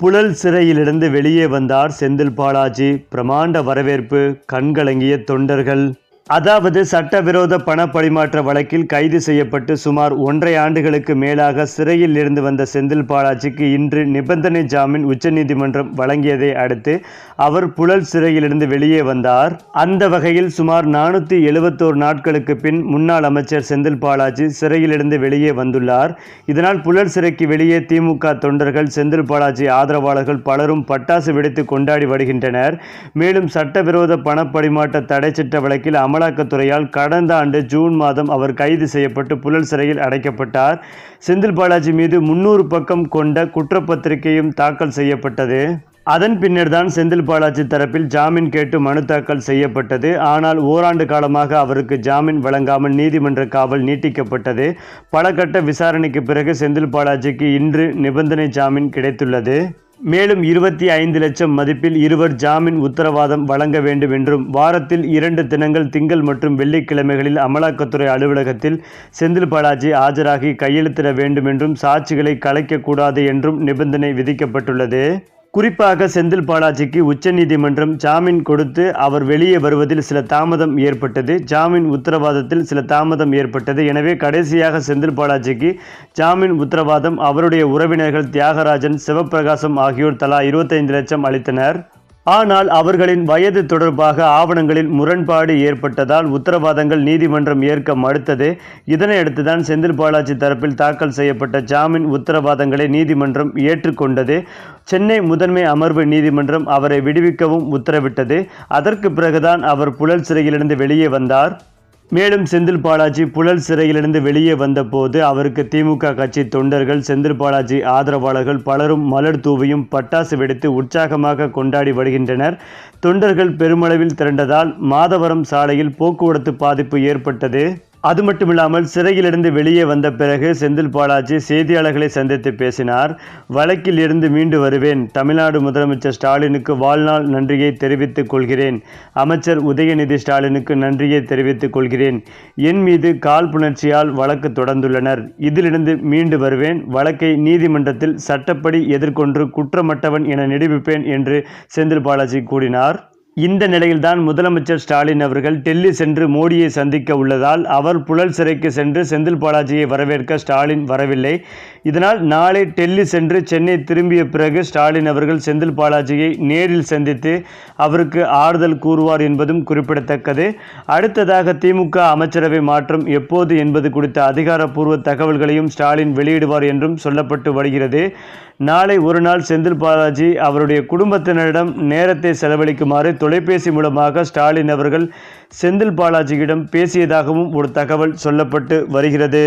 புழல் சிறையிலிருந்து வெளியே வந்தார் செந்தில் பாலாஜி. பிரமாண்ட வரவேற்பு கண்கலங்கிய தொண்டர்கள். அதாவது சட்டவிரோத பண பரிமாற்ற வழக்கில் கைது செய்யப்பட்டு சுமார் ஒன்றை ஆண்டுகளுக்கு மேலாக சிறையில் இருந்து வந்த செந்தில் பாலாஜிக்கு இன்று நிபந்தனை ஜாமீன் உச்சநீதிமன்றம் வழங்கியதை அடுத்து அவர் புழல் சிறையிலிருந்து வெளியே வந்தார். அந்த வகையில் சுமார் நானூற்றி எழுபத்தோரு நாட்களுக்கு பின் முன்னாள் அமைச்சர் செந்தில் பாலாஜி சிறையிலிருந்து வெளியே வந்துள்ளார். இதனால் புழல் சிறைக்கு வெளியே திமுக தொண்டர்கள் செந்தில் பாலாஜி ஆதரவாளர்கள் பலரும் பட்டாசு வெடித்து கொண்டாடி வருகின்றனர். மேலும் சட்டவிரோத பண பரிமாற்ற தடை சட்ட வழக்கில் அமலாக்கத்துறையால் கடந்த ஆண்டு ஜூன் மாதம் அவர் கைது செய்யப்பட்டு புழல் சிறையில் அடைக்கப்பட்டார். செந்தில் பாலாஜி மீது முன்னூறு பக்கம் கொண்ட குற்றப்பத்திரிகையும் தாக்கல் செய்யப்பட்டது. அதன் பின்னர் தான் செந்தில் பாலாஜி தரப்பில் ஜாமீன் கேட்டு மனு தாக்கல் செய்யப்பட்டது. ஆனால் ஓராண்டு காலமாக அவருக்கு ஜாமீன் வழங்காமல் நீதிமன்ற காவல் நீட்டிக்கப்பட்டது. பல கட்ட விசாரணைக்கு பிறகு செந்தில் பாலாஜிக்கு இன்று நிபந்தனை ஜாமீன் கிடைத்துள்ளது. மேலும் இருபத்தி ஐந்து லட்சம் மதிப்பில் இருவர் ஜாமீன் உத்தரவாதம் வழங்க வேண்டும் என்றும் வாரத்தில் இரண்டு தினங்கள் திங்கள் மற்றும் வெள்ளிக்கிழமைகளில் அமலாக்கத்துறை அலுவலகத்தில் செந்தில் பாலாஜி ஆஜராகி கையெழுத்திட வேண்டும் என்றும் சாட்சிகளை கலைக்கக்கூடாது என்றும் நிபந்தனை விதிக்கப்பட்டுள்ளது. குறிப்பாக செந்தில் பாலாஜிக்கு உச்சநீதிமன்றம் ஜாமீன் கொடுத்து அவர் வெளியே வருவதில் சில தாமதம் ஏற்பட்டது. ஜாமீன் உத்தரவாதத்தில் சில தாமதம் ஏற்பட்டது. எனவே கடைசியாக செந்தில் பாலாஜிக்கு ஜாமீன் உத்தரவாதம் அவருடைய உறவினர்கள் தியாகராஜன் சிவப்பிரகாசம் ஆகியோர் தலா இருபத்தைந்து லட்சம் அளித்தனர். ஆனால் அவர்களின் வயது தொடர்பாக ஆவணங்களில் முரண்பாடு ஏற்பட்டதால் உத்தரவாதங்கள் நீதிமன்றம் ஏற்க மறுத்தது. இதனையடுத்து தான் செந்தில் பாலாஜி தரப்பில் தாக்கல் செய்யப்பட்ட ஜாமீன் உத்தரவாதங்களை நீதிமன்றம் ஏற்றுக்கொண்டது. சென்னை முதன்மை அமர்வு நீதிமன்றம் அவரை விடுவிக்கவும் உத்தரவிட்டது. அதற்கு பிறகுதான் அவர் புழல் சிறையிலிருந்து வெளியே வந்தார். மேலும் செந்தில் பாலாஜி புழல் சிறையிலிருந்து வெளியே வந்தபோது அவருக்கு திமுக கட்சி தொண்டர்கள் செந்தில் பாலாஜி ஆதரவாளர்கள் பலரும் மலர் தூவியும் பட்டாசு வெடித்து உற்சாகமாக கொண்டாடி வருகின்றனர். தொண்டர்கள் பெருமளவில் திரண்டதால் மாதவரம் சாலையில் போக்குவரத்து பாதிப்பு ஏற்பட்டது. அது மட்டுமில்லாமல் சிறையிலிருந்து வெளியே வந்த பிறகு செந்தில் பாலாஜி செய்தியாளர்களை சந்தித்து பேசினார். வழக்கில் இருந்து மீண்டு வருவேன். தமிழ்நாடு முதலமைச்சர் ஸ்டாலினுக்கு வாழ்நாள் நன்றியை தெரிவித்துக் கொள்கிறேன். அமைச்சர் உதயநிதி ஸ்டாலினுக்கு நன்றியை தெரிவித்துக் கொள்கிறேன். என் மீது காழ்ப்புணர்ச்சியால் வழக்கு தொடர்ந்துள்ளனர். இதிலிருந்து மீண்டு வருவேன். வழக்கை நீதிமன்றத்தில் சட்டப்படி எதிர்கொண்டு குற்றமற்றவன் என நிரூபிப்பேன் என்று செந்தில் பாலாஜி கூறினார். இந்த நிலையில்தான் முதலமைச்சர் ஸ்டாலின் அவர்கள் டெல்லி சென்று மோடியை சந்திக்க உள்ளதால் அவர் புழல் சிறைக்கு சென்று செந்தில் பாலாஜியை வரவேற்க ஸ்டாலின் வரவில்லை. இதனால் நாளை டெல்லி சென்று சென்னை திரும்பிய பிறகு ஸ்டாலின் அவர்கள் செந்தில் பாலாஜியை நேரில் சந்தித்து அவருக்கு ஆறுதல் கூறுவார் என்பதும் குறிப்பிடத்தக்கது. அடுத்ததாக திமுக அமைச்சரவை மாற்றம் எப்போது என்பது குறித்த அதிகாரப்பூர்வ தகவல்களையும் ஸ்டாலின் வெளியிடுவார் என்றும் சொல்லப்பட்டு வருகிறது. நாளை ஒரு நாள் செந்தில் பாலாஜி அவருடைய குடும்பத்தினரிடம் நேரத்தை செலவழிக்குமாறு தொலைபேசி மூலமாக ஸ்டாலின் அவர்கள் செந்தில் பாலாஜியிடம் பேசியதாகவும் ஒரு தகவல் சொல்லப்பட்டு வருகிறது.